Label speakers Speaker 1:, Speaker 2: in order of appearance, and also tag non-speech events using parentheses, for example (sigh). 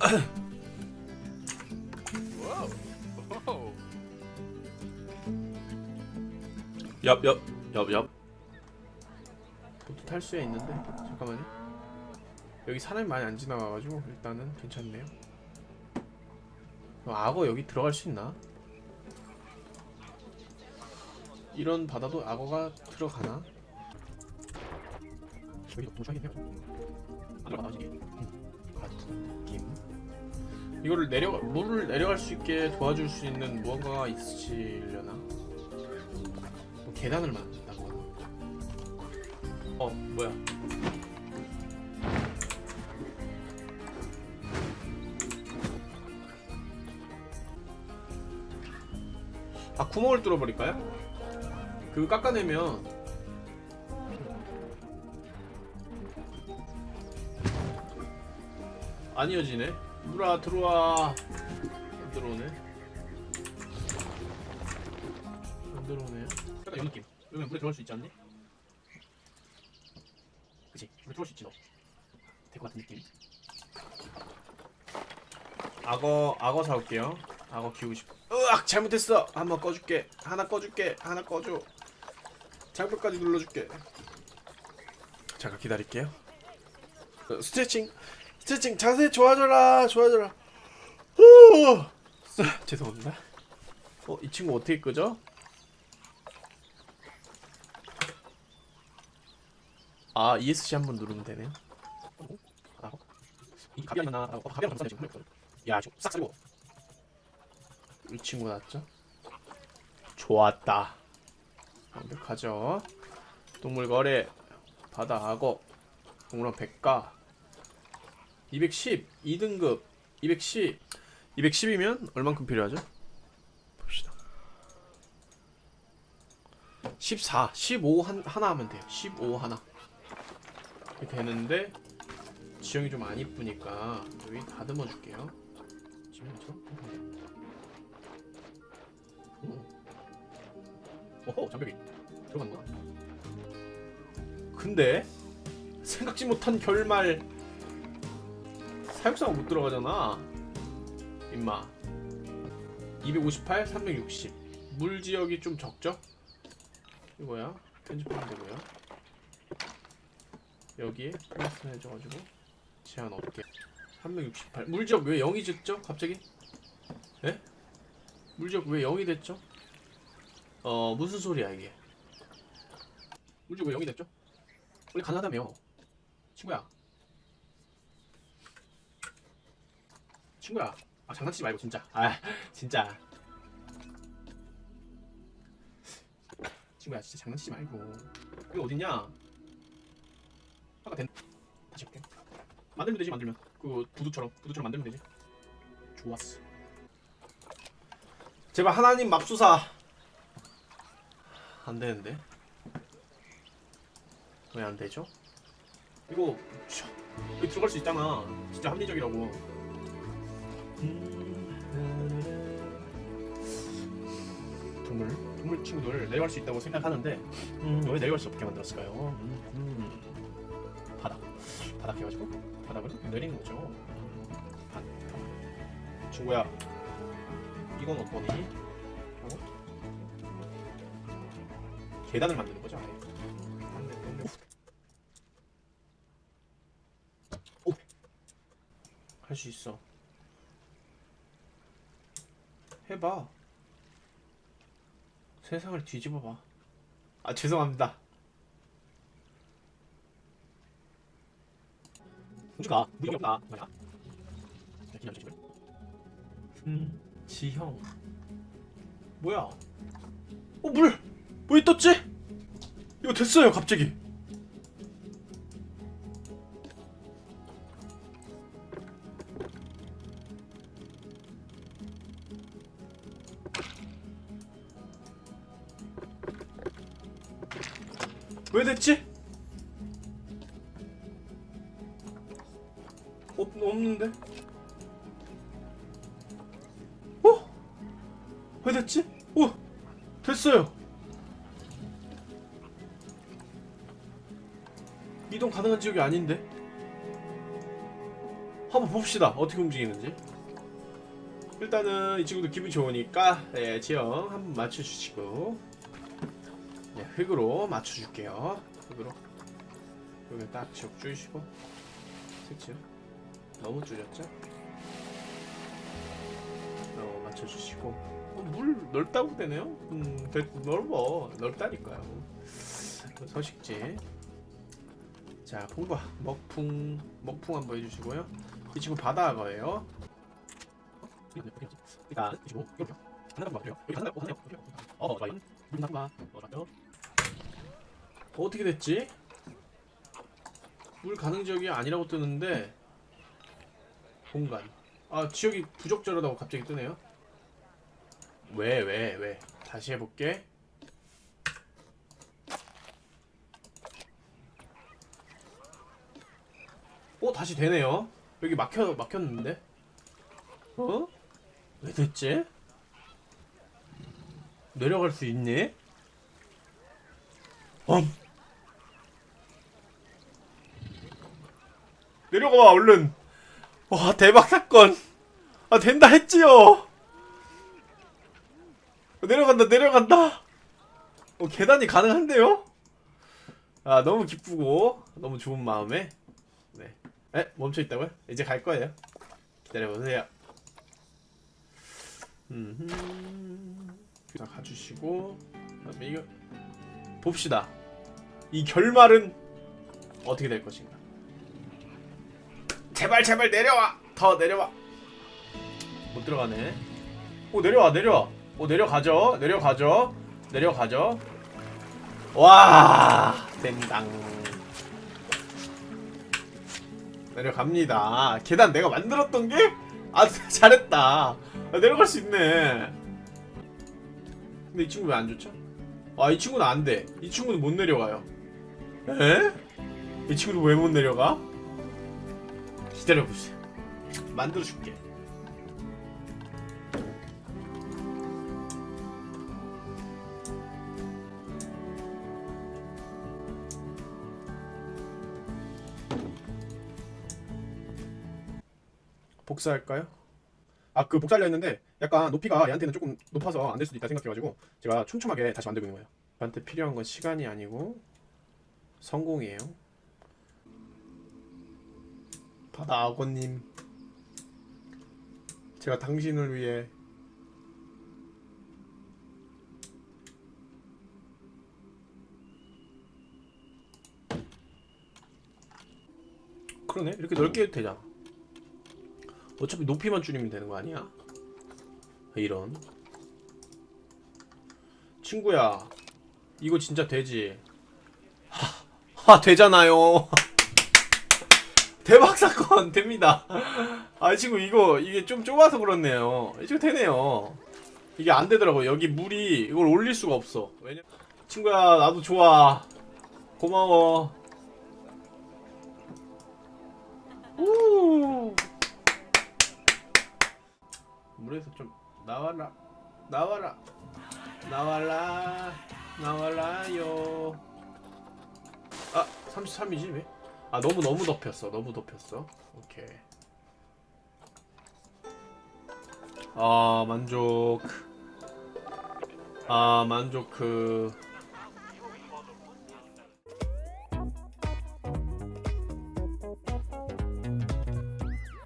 Speaker 1: (coughs) 엽엽 엽엽 보트 탈 수야 있는데 잠깐만요. 여기 사람이 많이 안 지나가가지고 일단은 괜찮네요. 어, 악어 여기 들어갈 수 있나? 이런 바다도 악어가 들어가나? 여기도 동상이네요 안으로 나와지게 같은 느낌 이거를 내려 물을 내려갈 수 있게 도와줄 수 있는 무언가가 있으려나? 뭐 계단을 만든다거나 어 뭐야 아 구멍을 뚫어버릴까요? 그거 깎아내면 안 이어지네 물아 들어와. 안 들어오네. 안 들어오네요. 약간 이 느낌 여기 물에 들어갈 수 있지 않니? 그치. 물에 들어갈 수 있지 너될것 같은 느낌. 악어 악어 사올게요. 악어 키우고 싶어 으악! 잘못했어! 한번 꺼줄게. 하나 꺼줄게. 하나 꺼줘. 장벽까지 눌러줄게. 잠깐 기다릴게요. 어, 스트레칭 스트레칭 자세 좋아져라 좋아져라. 후. 쓰, (laughs) 죄송합니다. 어 이 친구 어떻게 끄죠? 아 ESC 한 번 누르면 되네요. 이 가비안 하나? 어, 가비안 감싸야 지금 야 지금 싹 쓸고. 이 친구 났죠? 좋았다. 완벽하죠? 동물 거래 바다 악어 동물원 백과 210 2등급 210 210이면 얼만큼 필요하죠? 봅시다. 14 15 한, 하나 하면 돼요. 15 하나. 이렇게 되는데 지형이 좀 안 이쁘니까 여기 다듬어 줄게요. 지금처럼 오호 장벽이 들어갔나? 근데 생각지 못한 결말 사육사가 못 들어가잖아 임마 258, 360 물지역이 좀 적죠? 이거야 편집하면 되고요 여기에 플러스 해줘가지고 제한 없게 368 물지역 왜 0이 됐죠? 갑자기? 예? 물지역 왜 0이 됐죠? 어 무슨 소리야 이게 물지역 왜 0이 됐죠? 원래 가능하다며 친구야 친구야. 아 장난치지 말고 진짜. 아 (laughs) 진짜. 친구야 진짜 장난치지 말고. 여기 어딨냐? 아까 된 다시 볼게. 만들면 되지 만들면. 그 부두처럼 부두처럼 만들면 되지. 좋았어. 제발 하나님 맙소사. 안 되는데? 왜 안 되죠? 이거 차, 여기 들어갈 수 있잖아. 진짜 합리적이라고 동물 동물 친구들 내려갈 수 있다고 생각하는데 음, 왜 내려갈 수 없게 만들었을까요? 음, 음. 바닥 바닥 해가지고 바닥을 내리는 거죠. 바, 친구야 이건 어떠니? 하고 계단을 만드는 거죠. 아예. 안 돼, 안 돼. 오, 할수 있어. 해봐. 세상을 뒤집어봐. 아 죄송합니다. 물이 없다. 뭐야? 자, 기다려 주시면. 음, 지형. 뭐야? 어 물! 물이 떴지? 이거 됐어요 갑자기. 왜 됐지? 없, 없는데? 어? 왜 됐지? 오! 됐어요! 이동 가능한 지역이 아닌데? 한번 봅시다 어떻게 움직이는지 일단은 이 친구도 기분 좋으니까 네, 지형 한번 맞춰주시고 네, 흙으로 맞춰줄게요. 흙으로. 여기 딱 지역 줄이시고. 색칠. 너무 줄였죠? 어, 맞춰주시고. 어, 물 넓다고 되네요? 음 되, 넓어. 넓다니까요. 서식지. 자 풍과 먹풍. 먹풍 한번 해주시고요. 이 친구 바다거예요. 일단 이 친구 이렇게. 하나 더 봐요. 여기 하나 더 하나 더 어, 좋아요. 물 한번 어, 좋아요 어떻게 됐지? 물 가능 지역이 아니라고 뜨는데 공간 아 지역이 부적절하다고 갑자기 뜨네요 왜 왜, 왜? 다시 해볼게 어 다시 되네요 여기 막혀 막혔는데 어? 왜 됐지? 내려갈 수 있니? 엄. 내려가 얼른. 와 대박 사건. 아 된다 했지요. 내려간다 내려간다. 어, 계단이 가능한데요? 아 너무 기쁘고 너무 좋은 마음에. 네. 에? 멈춰 있다고요? 이제 갈 거예요. 기다려 보세요. 음 흠. 자 가주시고. 그다음에 이거 봅시다. 이 결말은 어떻게 될 것인가? 제발 제발 내려와. 더 내려와. 못 들어가네. 오 내려와 내려와. 오 내려가죠. 내려가죠. 내려가죠. 와 된당. 내려갑니다. 계단 내가 만들었던 게? 아주 (laughs) 잘했다. 아, 내려갈 수 있네 근데 이 친구 왜 안 좋죠? 아 이 친구는 안 돼 이 친구는 못 내려가요 에? 이 친구는 왜 못 내려가? 기다려보세요 만들어줄게 복사할까요? 아 그 복사하려 했는데 약간 높이가 얘한테는 조금 높아서 안 될 수도 있다 생각해가지고 제가 촘촘하게 다시 만들고 있는 거예요. 저한테 필요한 건 시간이 아니고 성공이에요. 바다 악어님. 제가 당신을 위해 그러네. 이렇게 넓게 해도 되잖아 어차피 높이만 줄이면 되는 거 아니야? 이런. 친구야 이거 진짜 되지? 하, 하 되잖아요. (laughs) 대박 사건 됩니다. 아이 친구 이거 이게 좀 좁아서 그렇네요. 이 친구 되네요. 이게 안 되더라고 여기 물이 이걸 올릴 수가 없어. 왜냐 친구야 나도 좋아. 고마워 물에서 좀 나와라 나와라 나와라 나와라요. 아 33이지 왜? 아 너무 너무 덮였어 너무 덮였어. 오케이. 아 만족. 아 만족. 그